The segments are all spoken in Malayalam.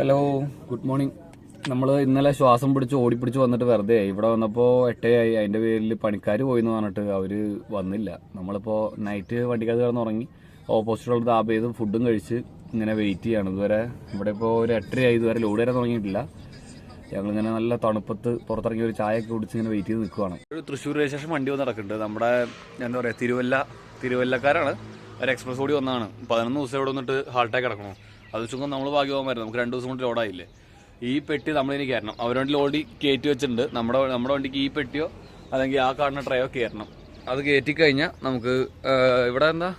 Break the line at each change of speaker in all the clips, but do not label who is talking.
ഹലോ ഗുഡ് മോർണിംഗ് നമ്മൾ ഇന്നലെ ശ്വാസം പിടിച്ച് ഓടിപ്പിടിച്ച് വന്നിട്ട് വെറുതെ ആയി. ഇവിടെ വന്നപ്പോൾ എട്ടയായി. അതിന്റെ പേരിൽ പണിക്കാർ പോയി എന്ന് പറഞ്ഞിട്ട് അവർ വന്നില്ല. നമ്മളിപ്പോൾ നൈറ്റ് വണ്ടിക്കകത്ത് കിടന്നുറങ്ങി. ഓപ്പോസിറ്റുള്ള താപ് ചെയ്ത് ഫുഡും കഴിച്ച് ഇങ്ങനെ വെയിറ്റ് ചെയ്യാണ്. ഇതുവരെ ഇവിടെ ഇപ്പോൾ ഒരു എട്ടരയായി. ഇതുവരെ ലോഡ് വരെ തുടങ്ങിയിട്ടില്ല. ഞങ്ങളിങ്ങനെ നല്ല തണുപ്പത്ത് പുറത്തിറങ്ങി ഒരു ചായ ഒക്കെ കുടിച്ച് ഇങ്ങനെ വെയിറ്റ് ചെയ്ത് നിൽക്കുവാണ് ഒരു തൃശ്ശൂർ രജിസ്ട്രേഷൻ വണ്ടി വന്ന് നടക്കുന്നുണ്ട്. നമ്മുടെ എന്താ പറയുക തിരുവല്ല തിരുവല്ലക്കാരാണ്. ഒരു എക്സ്പ്രസ് ഓടി വന്നതാണ്. പതിനൊന്ന് ദിവസം ഇവിടെ വന്നിട്ട് ഹാൾട്ടായി കിടക്കണു അത് വെച്ചും നമ്മൾ ഭാഗ്യവാന്മായിരുന്നു നമുക്ക് രണ്ട് ദിവസം കൊണ്ട് ലോഡായില്ലേ? ഈ പെട്ടി നമ്മളിനി കയറണം അവരുടെ വണ്ടിയിൽ ഓൾറെഡി കയറ്റി വെച്ചിട്ടുണ്ട്. നമ്മുടെ നമ്മുടെ വണ്ടിക്ക് ഈ പെട്ടിയോ അല്ലെങ്കിൽ ആ കാണുന്ന ട്രയോ കയറണം അത് കയറ്റി കഴിഞ്ഞാൽ നമുക്ക് ഇവിടെ എന്താ?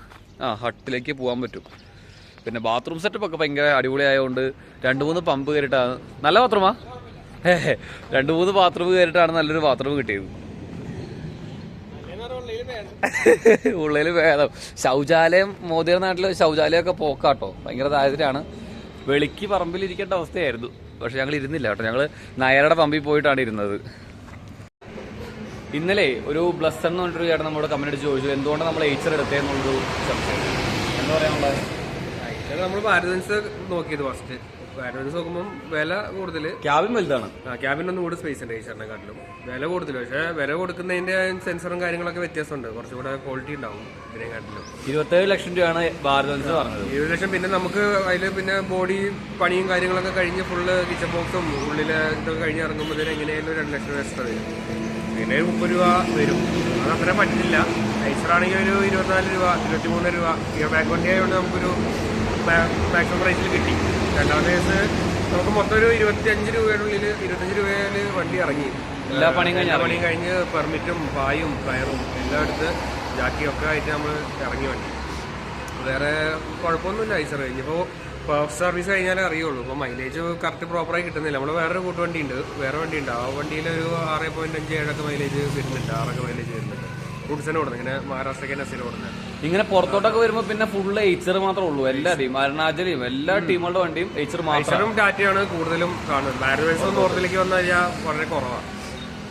ആ ഹട്ടിലേക്ക് പോകാൻ പറ്റും. പിന്നെ ബാത്റൂം സെറ്റപ്പ് ഒക്കെ ഭയങ്കര അടിപൊളിയായതുകൊണ്ട് രണ്ട് മൂന്ന് പമ്പ് കയറിയിട്ടാണ്. നല്ല ബാത്റൂമാ രണ്ട് മൂന്ന് ബാത്റൂം കയറിയിട്ടാണ് നല്ലൊരു ബാത്റൂം കിട്ടിയത്. ഉള്ളിൽ ഭേദം. ശൗചാലയം മോദിയുടെ നാട്ടിൽ ശൗചാലയമൊക്കെ പോക്കാട്ടോ. ഭയങ്കര ദാരിദ്ര്യമാണ്. വെളിക്ക് പറമ്പിൽ ഇരിക്കേണ്ട അവസ്ഥയായിരുന്നു. പക്ഷെ ഞങ്ങൾ ഇരുന്നില്ല കേട്ടോ. ഞങ്ങൾ നായരുടെ പമ്പിൽ പോയിട്ടാണ് ഇരുന്നത്. ഇന്നലെ ഒരു ബ്ലസ് എന്ന് പറഞ്ഞിട്ടൊരു ചേട്ടൻ നമ്മുടെ അടിച്ച് ചോദിച്ചു എന്തുകൊണ്ട് നമ്മൾ എയ്ച്ചർ എടുത്തേന്നുള്ളൊരു സംശയം. എന്താ പറയാനുള്ളത്?
നമ്മൾ ഭാരതൻസ് നോക്കിയത് ഫസ്റ്റ് ഭാരതൻസ് നോക്കുമ്പോൾ വില കൂടുതൽ
ക്യാബിൻ വലുതാണ്.
ക്യാബിൻ ഒന്നും കൂടി സ്പേസ് ഉണ്ട് ഈശ്വരനെ കാട്ടിലും വില കൂടുതൽ പക്ഷേ വില കൊടുക്കുന്നതിന്റെ സെൻസറും കാര്യങ്ങളൊക്കെ വ്യത്യാസമുണ്ട്. കുറച്ചുകൂടെ ക്വാളിറ്റി ഉണ്ടാവും ഇതിനെ കാട്ടിലും
ഇരുപത്തേഴ് ലക്ഷം രൂപയാണ് ഭാരതൻസ് പറഞ്ഞത്.
ഇരുപത് ലക്ഷം പിന്നെ നമുക്ക് അതിൽ പിന്നെ ബോഡി പണിയും കാര്യങ്ങളൊക്കെ കഴിഞ്ഞ് ഫുള്ള് കിച്ചൺ ബോക്സും ഉള്ളിൽ ഇതൊക്കെ കഴിഞ്ഞ് ഇറങ്ങുമ്പോൾ എങ്ങനെയായാലും രണ്ട് ലക്ഷം രൂപ എക്സ്ട്രാ വരും. പിന്നെ ഒരു മുപ്പത് രൂപ വരും. അത് അത്ര പറ്റില്ല ഐസറാണെങ്കിൽ ഒരു ഇരുപത്തിനാല് രൂപ ഇരുപത്തിമൂന്ന് രൂപ. ബാക്ക് വണ്ടി ആയതുകൊണ്ട് നമുക്കൊരു മാക്സിമം പ്രൈസിൽ കിട്ടി. രണ്ടാമത്തെ കേസ് നമുക്ക് മൊത്തം ഒരു ഇരുപത്തിയഞ്ച് രൂപയുടെ ഉള്ളിൽ ഇരുപത്തഞ്ച് രൂപയിൽ വണ്ടി ഇറങ്ങി.
എല്ലാ പണിയും കഴിഞ്ഞ
പണിയും കഴിഞ്ഞ് പെർമിറ്റും പായും കയറും എല്ലാം എടുത്ത് ജാക്കിയൊക്കെ ആയിട്ട് നമ്മൾ ഇറങ്ങി വണ്ടി. വേറെ കുഴപ്പമൊന്നുമില്ല ഐസർ. ഇനിയിപ്പോൾ പവർ സർവീസ് കഴിഞ്ഞാലേ അറിയുള്ളൂ. ഇപ്പോൾ മൈലേജ് കറക്റ്റ് പ്രോപ്പറായി കിട്ടുന്നില്ല. നമ്മൾ വേറൊരു കൂട്ടുവണ്ടി ഉണ്ട് വേറെ വണ്ടി ഉണ്ട് ആ വണ്ടിയിൽ ഒരു ആറ് പോയിന്റ് അഞ്ച് ഏഴൊക്കെ മൈലേജ് വരുന്നുണ്ട്. ആറൊക്കെ മൈലേജ് വരുന്നുണ്ട്. ഗുഡ്സിന് കൊടുക്കുന്നത് ഇങ്ങനെ മഹാരാഷ്ട്രയ്ക്ക് കൊടുക്കുന്നത്
ഇങ്ങനെ പുറത്തോട്ടൊക്കെ വരുമ്പോ പിന്നെ ഫുള്ള് എയ്ച്ചർ മാത്രമേ ഉള്ളൂ. എല്ലാ ടീം അരുണാചലിയും എല്ലാ ടീമുകളുടെ വണ്ടിയും എയ്ച്ചർ മാത്രം.
ഡാറ്റയാണ് ടാറ്റയാണ് കൂടുതലും കാണുന്നത്. ബാരവേഴ്സ് നോർത്തിലേക്ക് വന്നു കഴിഞ്ഞാൽ വളരെ കുറവാണ്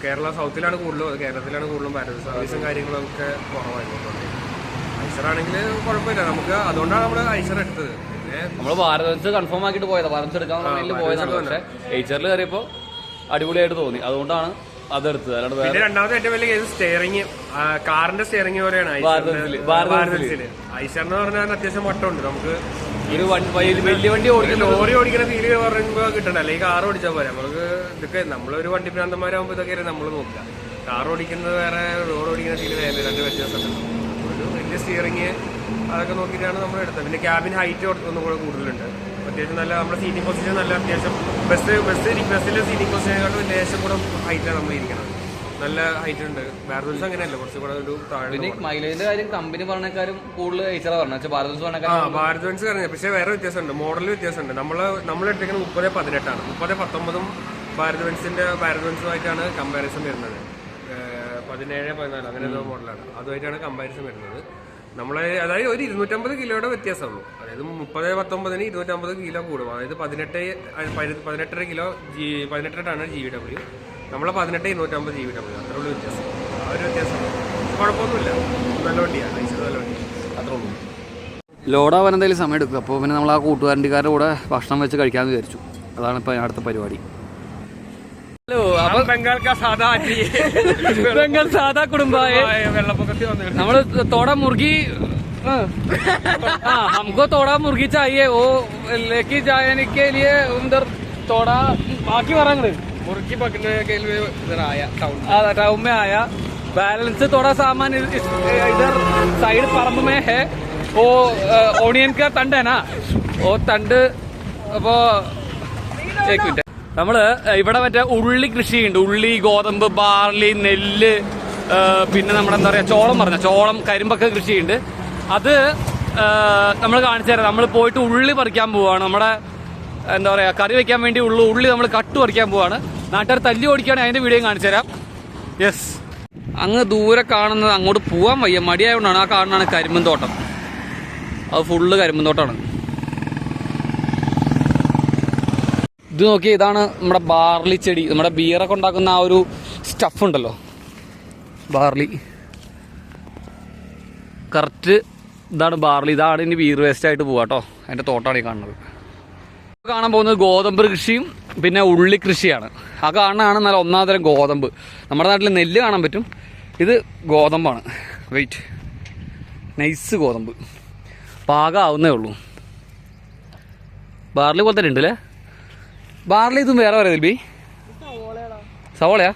കേരള സൗത്തിലാണ് കൂടുതലും കേരളത്തിലാണ് കൂടുതലും ബാരവേഴ്സ് സർവീസും കാര്യങ്ങളും ഒക്കെ കുറവായിരുന്നു ഐസറാണെങ്കിൽ കുഴപ്പമില്ല. നമുക്ക് അതുകൊണ്ടാണ് നമ്മൾ ഐസർ എടുത്തത്. പിന്നെ
നമ്മൾ ഭാരതൻസ് കൺഫേം ആക്കിയിട്ട് പോയത്. ഭാരതൻസ് എടുക്കാൻ പോയതാണ്. പക്ഷേ എയ്ച്ചറിൽ കയറിയപ്പോൾ അടിപൊളിയായിട്ട് തോന്നി. അതുകൊണ്ടാണ് അതെടുത്തത്. അല്ലാണ്ട്
പിന്നെ രണ്ടാമത്തെ ഏറ്റവും വലിയ കേസ് സ്റ്റിയറിംഗ് കാറിന്റെ സ്റ്റിയറിംഗ് പോലെയാണ്. ഐസറിൽ എന്ന് പറഞ്ഞാൽ അത്യാവശ്യം മട്ടമുണ്ട് നമുക്ക്
ഒരു വലിയ- വണ്ടി ഓടിക്കുന്ന
ലോറി ഓടിക്കുന്ന ഫീൽ പറയുമ്പോ കിട്ടണ്ട. അല്ലെങ്കിൽ കാർ ഓടിച്ചാൽ പോരാ. നമുക്ക് ഇതൊക്കെ നമ്മളൊരു വണ്ടി ഭ്രാന്തന്മാരാകുമ്പോൾ ഇതൊക്കെ നമ്മൾ നോക്കുക കാർ ഓടിക്കുന്നത് വേറെ റോഡ് ഓടിക്കുന്ന ഫീൽ വേറെ രണ്ട് വ്യത്യാസമുണ്ട്. ഒരു വലിയ സ്റ്റിയറിംഗ് അതൊക്കെ നോക്കിയിട്ടാണ് നമ്മൾ എടുത്തത്. പിന്നെ ക്യാബിൻ ഹൈറ്റ് ഒന്നും കൂടെ കൂടുതലുണ്ട്. അത്യാവശ്യം നല്ല നമ്മുടെ സീറ്റിംഗ് പൊസിഷൻ നല്ല അത്യാവശ്യം. ബസ് ബസ് ബസ്സിലെ സീറ്റിംഗ് പൊസിഷനെക്കാളും ലേശം കൂടെ ഹൈറ്റാണ് നമ്മൾ ഇരിക്കുന്നത് നല്ല ഹൈറ്റ് ഉണ്ട്. ബാരദൂസ് അങ്ങനെയല്ല. കുറച്ചും കൂടെ ഒരു താഴെ
മൈലേജിന്റെ കാര്യം കമ്പനി പറഞ്ഞേക്കാരും കൂടുതൽ എയ്ച്ചറാ പറഞ്ഞു. പക്ഷേ ഭാരതൻസ്
ആ ബെൻസ് പറഞ്ഞു. പക്ഷേ വേറെ വ്യത്യാസമുണ്ട്. മോഡൽ വ്യത്യാസമുണ്ട്. നമ്മൾ നമ്മൾ എടുത്തേക്കുന്നത് മുപ്പത് പതിനെട്ടാണ്. മുപ്പത് പത്തൊമ്പതും ഭാരത് വൻസിന്റെ ഭാരത് വൻസുമായിട്ടാണ് കമ്പാരിസൺ വരുന്നത്. പതിനേഴ് പതിനാല് അങ്ങനെ ഒരു മോഡലാണ് അതുമായിട്ടാണ് കമ്പാരിസൺ വരുന്നത്. നമ്മൾ അതായത് ഒരു ഇരുന്നൂറ്റമ്പത് കിലോയുടെ വ്യത്യാസമുള്ളൂ. അതായത് മുപ്പത് പത്തൊമ്പതിന് ഇരുന്നൂറ്റമ്പത് കിലോ കൂടും. അതായത് പതിനെട്ട് പതിനെട്ടര കിലോ ജി പതിനെട്ടര ടണ് ജി വി ഡബ്ല്യു നമ്മളെ പതിനെട്ട് ഇരുന്നൂറ്റമ്പത് ജി വി ഡബ്ല്യു അത്രേ ഉള്ളൂ വ്യത്യാസം. ആ ഒരു വ്യത്യാസം. കുഴപ്പമൊന്നുമില്ല. നല്ല വണ്ടിയാണ് ഐശ്വര്യ നല്ല വണ്ടിയാണ്
അത്രേ ഉള്ളൂ. ലോഡാവാൻ എന്തെങ്കിലും സമയം എടുക്കും. അപ്പോൾ പിന്നെ നമ്മൾ ആ കൂട്ടുകാരന്റെ കൂടെ ഭക്ഷണം വെച്ച് കഴിക്കാമെന്ന് വിചാരിച്ചു. അതാണ് ഇപ്പോൾ അടുത്ത പരിപാടി. ഹലോ
हम बंगाल का सादा आदमी
ബംഗാൾ സാധാ കുടുംബായ
വെള്ളപ്പൊക്കത്തിൽ വന്നു
നമ്മൾ थोड़ा मुर्गी हाँ हमको थोड़ा मुर्गी चाहिए वो लेके जाने के लिए उधर थोड़ा बाकी പറയുന്നത്
मुर्गी पकड़ने के लिए इधर आया टाउन
हाँ टाउन में आया बैलेंस थोड़ा सामान इस- इस- इधर साइड പറമ്പ് में है वो ഓണിയൻ का തണ്ട് है ना वो തണ്ട് അപ്പോ एक minute. നമ്മൾ ഇവിടെ മറ്റേ ഉള്ളി കൃഷിയുണ്ട്. ഉള്ളി ഗോതമ്പ് ബാർലി നെല്ല് പിന്നെ നമ്മുടെ എന്താ പറയാ ചോളം പറഞ്ഞ ചോളം കരിമ്പൊക്കെ കൃഷിയുണ്ട്. അത് നമ്മൾ കാണിച്ചു തരാം. നമ്മൾ പോയിട്ട് ഉള്ളി പറിക്കാൻ പോവാണ്. നമ്മുടെ എന്താ പറയാ കറി വെക്കാൻ വേണ്ടി ഉള്ളു ഉള്ളി നമ്മൾ കട്ട് പറിക്കാൻ പോവാണ്. നാട്ടുകാർ തല്ലി ഓടിക്കുകയാണെങ്കിൽ അതിന്റെ വീഡിയോ കാണിച്ചു തരാം. യെസ് അങ്ങ് ദൂരെ കാണുന്നത് അങ്ങോട്ട് പോവാൻ വയ്യ. മടിയായതുകൊണ്ടാണ് ആ കാണുന്നതാണ് കരിമ്പൻ തോട്ടം. അത് ഫുള്ള് കരിമ്പൻ തോട്ടമാണ് ഇത് നോക്കി ഇതാണ് നമ്മുടെ ബാർലി ചെടി. നമ്മുടെ ബിയറൊക്കെ ഉണ്ടാക്കുന്ന ആ ഒരു സ്റ്റഫ് ഉണ്ടല്ലോ. ബാർലി. കറക്റ്റ് ഇതാണ് ബാർലി. ഇതാണ് ഇനി ബീർ വേസ്റ്റ് ആയിട്ട് പോവാ കേട്ടോ അതിന്റെ തോട്ടാണ് ഈ കാണുന്നത്. കാണാൻ പോകുന്നത് ഗോതമ്പ് കൃഷിയും പിന്നെ ഉള്ളി കൃഷിയാണ്. ആ കാണാനാണ് നല്ല ഒന്നാം തരം ഗോതമ്പ്. നമ്മുടെ നാട്ടിൽ നെല്ല് കാണാൻ പറ്റും. ഇത് ഗോതമ്പാണ്. വെയിറ്റ് നൈസ് ഗോതമ്പ്. പാകമാവുന്നേ ഉള്ളൂ. ബാർലി പോലെ തന്നെ ഉണ്ട് അല്ലേ ബാർലി ഇതും വേറെ പറയാം ദിൽബി സവോളയാ?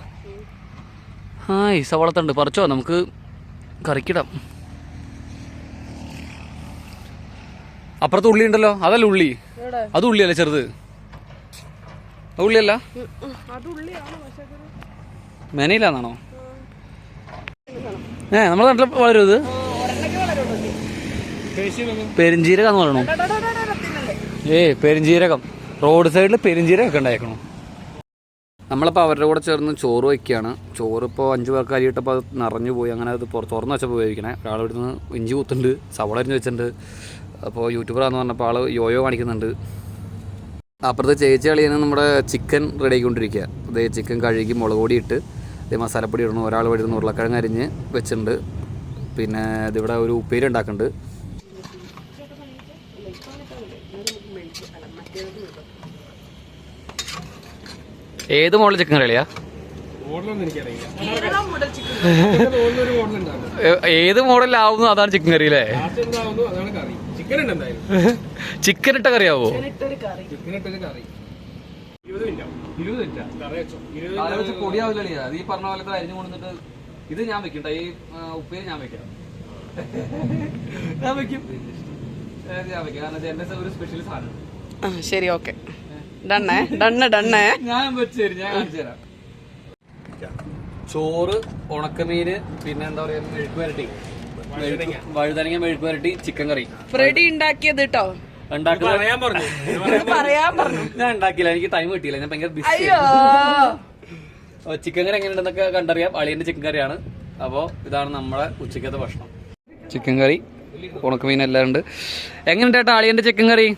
ആ ഈ സവോളത്തുണ്ട്. പറിച്ചോ നമുക്ക് കറിക്കിടാം. അപ്പുറത്ത് ഉള്ളി ഉണ്ടല്ലോ അതല്ല ഉള്ളി. അത് ഉള്ളിയല്ലേ ചെറുത്? അത് ഉള്ളിയല്ല? മെനയില്ലാന്നാണോ ഏ നമ്മളെ നാട്ടിൽ വളരുത് ഇത് പെരിഞ്ചീരകം എന്ന് പറയണോ? ഏ പെരിഞ്ചീരകം. റോഡ് സൈഡിൽ പെരിഞ്ചീരകം ഒക്കെ ഉണ്ടായിരിക്കണോ നമ്മളിപ്പോൾ അവരുടെ കൂടെ ചേർന്ന് ചോറ് വയ്ക്കുകയാണ് ചോറ് ഇപ്പോൾ അഞ്ച് പേർക്ക് അരിയിട്ടപ്പോൾ അത് നിറഞ്ഞു പോയി. അങ്ങനെ അത് പുറത്ത് തുറന്ന് വെച്ചപ്പോൾ ഉപയോഗിക്കണേ. ഒരാൾ ഇവിടുന്ന് ഇഞ്ചി കുത്തുണ്ട് സവള അരിഞ്ഞ് വെച്ചിട്ടുണ്ട്. അപ്പോൾ യൂട്യൂബറാന്ന് പറഞ്ഞപ്പോൾ ആൾ യോയോ കാണിക്കുന്നുണ്ട്. അപ്പുറത്ത് ചേച്ചി കളിയാണ് നമ്മുടെ ചിക്കൻ റെഡി ആക്കിക്കൊണ്ടിരിക്കുക അതേ ചിക്കൻ കഴുകി മുളക് പൊടി ഇട്ട് അതേ മസാലപ്പൊടി ഇടണം. ഒരാൾ വഴി ഉരുളക്കിഴങ്ങ് അരിഞ്ഞ് വെച്ചിട്ടുണ്ട്. പിന്നെ ഇതിവിടെ ഒരു ഉപ്പേരി ഉണ്ടാക്കുന്നുണ്ട്. ഏത് മോഡൽ ചിക്കൻ
ഉണ്ടാകും
ഏത് മോഡലാവുന്നു അതാണ് ചിക്കൻ കറി അല്ലേ?
ചിക്കൻ
ഇട്ട കറിയാവോ? അത്. ഈ പറഞ്ഞ അരിഞ്ഞു കൊണ്ടിട്ട് ഇത് ഞാൻ വെക്കണ്ട ഈ ഉപ്പേരി ഞാൻ വെക്കാം. ഞാൻ വെക്കാം. കാരണം ഇത് എന്റെ ഒരു സ്പെഷ്യൽ സാധനം.
ആ ശരി ഓക്കെ ഡണ്ണേ ഡണ്ണ് ഡണ്ണേ
ഞാൻ ഞാൻ കാണിച്ചു തരാം. ചോറ് ഉണക്കമീന് പിന്നെ എന്താ പറയാ മെഴുക്ക് വരട്ടി. വഴുതനങ്ങ. മെഴുക്ക് വരട്ടി ചിക്കൻ കറി.
റെഡി ഉണ്ടാക്കിയത് കേട്ടോ
പറയാൻ പറഞ്ഞു.
ഇത് പറയാൻ പറഞ്ഞു.
ഞാൻ ഉണ്ടാക്കിയില്ല എനിക്ക് ടൈം കിട്ടിയില്ല ഞാൻ ഭയങ്കര ബിസി ചിക്കൻ കറി എങ്ങനെയുണ്ടെന്നൊക്കെ കണ്ടറിയാം. അളിയന്റെ ചിക്കൻ കറിയാണ്. അപ്പോ ഇതാണ് നമ്മളെ ഉച്ചക്കത്തെ ഭക്ഷണം. ചിക്കൻ കറി ഉണക്കമീൻ എല്ലാം ഉണ്ട്. എങ്ങനെയുണ്ട് ചേട്ടാ അളിയന്റെ ചിക്കൻ കറി?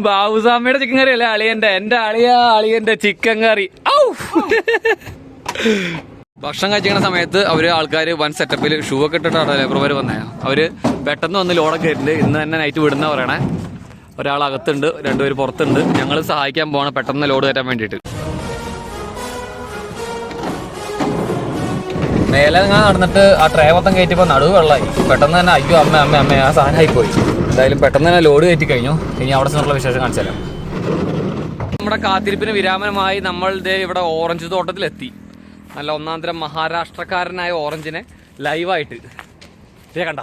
ബാബുസാമിയുടെ ചിക്കൻ കറി അല്ലേ അളിയന്റെ? എന്റെ അളിയ അളിയന്റെ ചിക്കൻ കറി. ഔ. ഭക്ഷണം കഴിച്ചിരിക്കുന്ന സമയത്ത് അവർ ആൾക്കാർ വൻ സെറ്റപ്പിൽ ഷൂ ഒക്കെ ഇട്ടിട്ടാണ് ലേബർമാർ വന്നേ. അവർ പെട്ടെന്ന് വന്ന് ലോഡൊക്കെ ഇട്ടുണ്ട് ഇന്ന് തന്നെ നൈറ്റ് വിടുന്ന പറയണേ. ഒരാൾ അകത്തുണ്ട് രണ്ടുപേര് പുറത്തുണ്ട്. ഞങ്ങൾ സഹായിക്കാൻ പോകണം പെട്ടെന്ന് ലോഡ് കയറ്റാൻ വേണ്ടിയിട്ട്. മേലെ ഞാൻ നടന്നിട്ട് ആ ട്രേ മൊത്തം കയറ്റിയപ്പോൾ നടുവ് വെള്ളമായി പെട്ടെന്ന് തന്നെ അയ്യോ അമ്മ അമ്മ അമ്മ ആ സാധനമായി പോയി. എന്തായാലും പെട്ടെന്ന് തന്നെ ലോഡ് കയറ്റി കഴിഞ്ഞു. ഇനി അവിടെ ചെന്നുള്ള വിശേഷം കാണിച്ചാലോ നമ്മുടെ കാത്തിരിപ്പിന് വിരാമനമായി നമ്മൾ ദേ ഇവിടെ ഓറഞ്ച് തോട്ടത്തിലെത്തി. നല്ല ഒന്നാം തരം മഹാരാഷ്ട്രക്കാരനായ ഓറഞ്ചിനെ ലൈവായിട്ട് ഇതേ കണ്ട.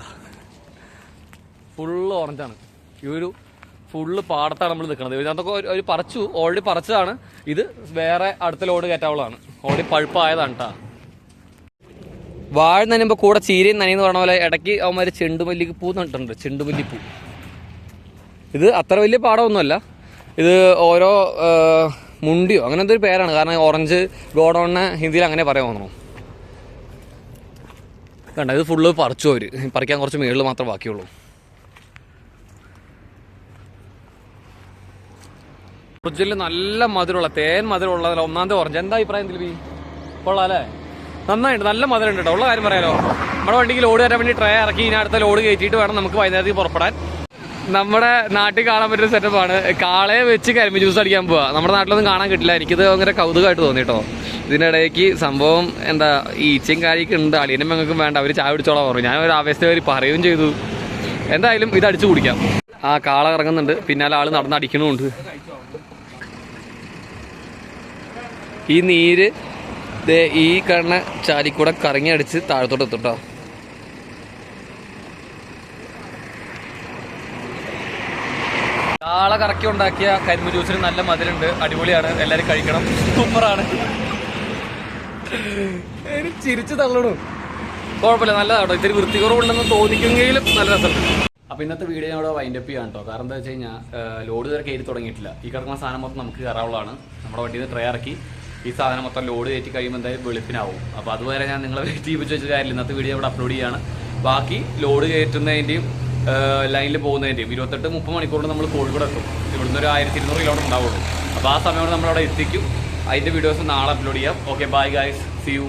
ഫുള്ള് ഓറഞ്ചാണ് ഈ ഒരു ഫുള്ള് പാടത്താണ് നമ്മൾ നിൽക്കുന്നത്. ഇതിനകത്തൊക്കെ ഒരു പറിച്ചു ഓൾറെഡി പറിച്ചതാണ്. ഇത് വേറെ അടുത്ത ലോഡ് കയറ്റാവുള്ളതാണ് ഓൾറെഡി പഴുപ്പായതാണ് കേട്ടോ വാഴ നനയുമ്പോൾ കൂടെ ചീരയും നനയെന്ന് പറഞ്ഞ പോലെ ഇടയ്ക്ക് അവന്മാർ ചെണ്ടുമല്ലിക്ക് പൂ നട്ടിട്ടുണ്ട്. ചെണ്ടുമല്ലിപ്പൂ. ഇത് അത്ര വലിയ പാടമൊന്നുമല്ല. ഇത് ഓരോ മുണ്ടിയോ അങ്ങനത്തെ ഒരു പേരാണ്. കാരണം ഓറഞ്ച് ഗോഡോണിന് ഹിന്ദിയിൽ അങ്ങനെ പറയാൻ തോന്നുന്നു. കണ്ട ഇത് ഫുള്ള് പറിച്ചു അവർ പറിക്കാൻ കുറച്ച് മേളിൽ മാത്രമേ ബാക്കിയുള്ളൂ. ഒറിജിനൽ നല്ല മധുരമുള്ള തേൻ മധുരമുള്ളതല്ല ഒന്നാമത്തെ ഓറഞ്ച്. എന്താ അഭിപ്രായം ഇതിൽ കൊള്ളാം അല്ലേ? നന്നായിട്ട് നല്ല മധുരം ഉണ്ട് കേട്ടോ. ഉള്ള കാര്യം പറയാലോ. നമ്മുടെ വണ്ടിക്ക് ലോഡ് വരാൻ വേണ്ടി ട്രേ ഇറക്കി ഇനി ലോഡ് കയറ്റിയിട്ട് വേണം നമുക്ക് വൈകുന്നേരത്തേക്ക് പുറപ്പെടാൻ. നമ്മുടെ നാട്ടിൽ കാണാൻ പറ്റുന്ന സെറ്റപ്പാണ് കാളയെ വെച്ച് കരിമ്പ് ജ്യൂസ് അടിക്കാൻ പോവാ. നമ്മുടെ നാട്ടിലൊന്നും കാണാൻ കിട്ടില്ല. എനിക്കിത് ഭയങ്കര കൗതുകമായിട്ട് തോന്നി കേട്ടോ ഇതിനിടയ്ക്ക് സംഭവം എന്താ ഈച്ചയും കാര്യമൊക്കെ ഉണ്ട്. അളിയനും പെങ്ങൾക്കും വേണ്ട. അവർ ചായ പിടിച്ചോളാം പറഞ്ഞു. ഞാൻ ഒരു ആവേശത്തെ അവർ പറയുകയും ചെയ്തു. എന്തായാലും ഇത് അടിച്ചു കുടിക്കാം. ആ കാള ഇറങ്ങുന്നുണ്ട് പിന്നാലെ ആൾ നടന്നടിക്കണമുണ്ട്. ഈ നീര് ദേ ഈ കാണുന്ന ചാലിക്കൂടെ കറങ്ങി അടിച്ച് താഴത്തോട്ട് എത്തും ട്ടോ. കാള കറക്കി ഉണ്ടാക്കിയ കരിമ്പ് ജ്യൂസിന് നല്ല മധുരമുണ്ട്. അടിപൊളിയാണ്. എല്ലാരും കഴിക്കണം. സൂപ്പറാണ്. ചിരിച്ചു തള്ളണു. കുഴപ്പമില്ല. നല്ലതാട്ടോ. ഇത്തിരി വൃത്തികുറവുണ്ടെന്ന് തോന്നിക്കുമെങ്കിലും നല്ല രസമുണ്ട്. അപ്പൊ ഇന്നത്തെ വീഡിയോ ഞാൻ ഇവിടെ വൈൻഡപ്പ് ചെയ്യാൻ കേട്ടോ കാരണം എന്താ വെച്ച് കഴിഞ്ഞാൽ ലോഡ് ഇതുവരെ കയറി തുടങ്ങിയിട്ടില്ല. ഈ കിടക്കുന്ന സാധനം മൊത്തം നമുക്ക് കയറാവുള്ളതാണ് നമ്മുടെ വണ്ടിയിൽ നിന്ന് ട്രേ ഇറക്കി. ഈ സാധനം മൊത്തം ലോഡ് കയറ്റി കഴിയുമ്പോൾ എന്തായാലും വെളുപ്പിനാവും. അപ്പോൾ അതുവരെ ഞാൻ നിങ്ങളെ വെയിറ്റ് ചെയ്യിപ്പിച്ച് വെച്ച കാര്യമില്ല. ഇന്നത്തെ വീഡിയോ ഇവിടെ അപ്ലോഡ് ചെയ്യാണ്. ബാക്കി ലോഡ് കയറ്റുന്നതിന്റെയും ലൈനിൽ പോകുന്നതിന്റെയും ഇരുപത്തെട്ട് മുപ്പത് മണിക്കൂറിൽ നമ്മൾ കോഴിക്കോട് എത്തും. ഇവിടുന്ന് ഒരു ആയിരത്തി ഇരുന്നൂറ് കിലോമീറ്റർ ഉണ്ടാവുള്ളൂ. അപ്പോൾ ആ സമയം നമ്മൾ നമ്മളവിടെ എത്തിക്കും. അതിന്റെ വീഡിയോസ് നാളെ അപ്ലോഡ് ചെയ്യാം. Okay bye guys see you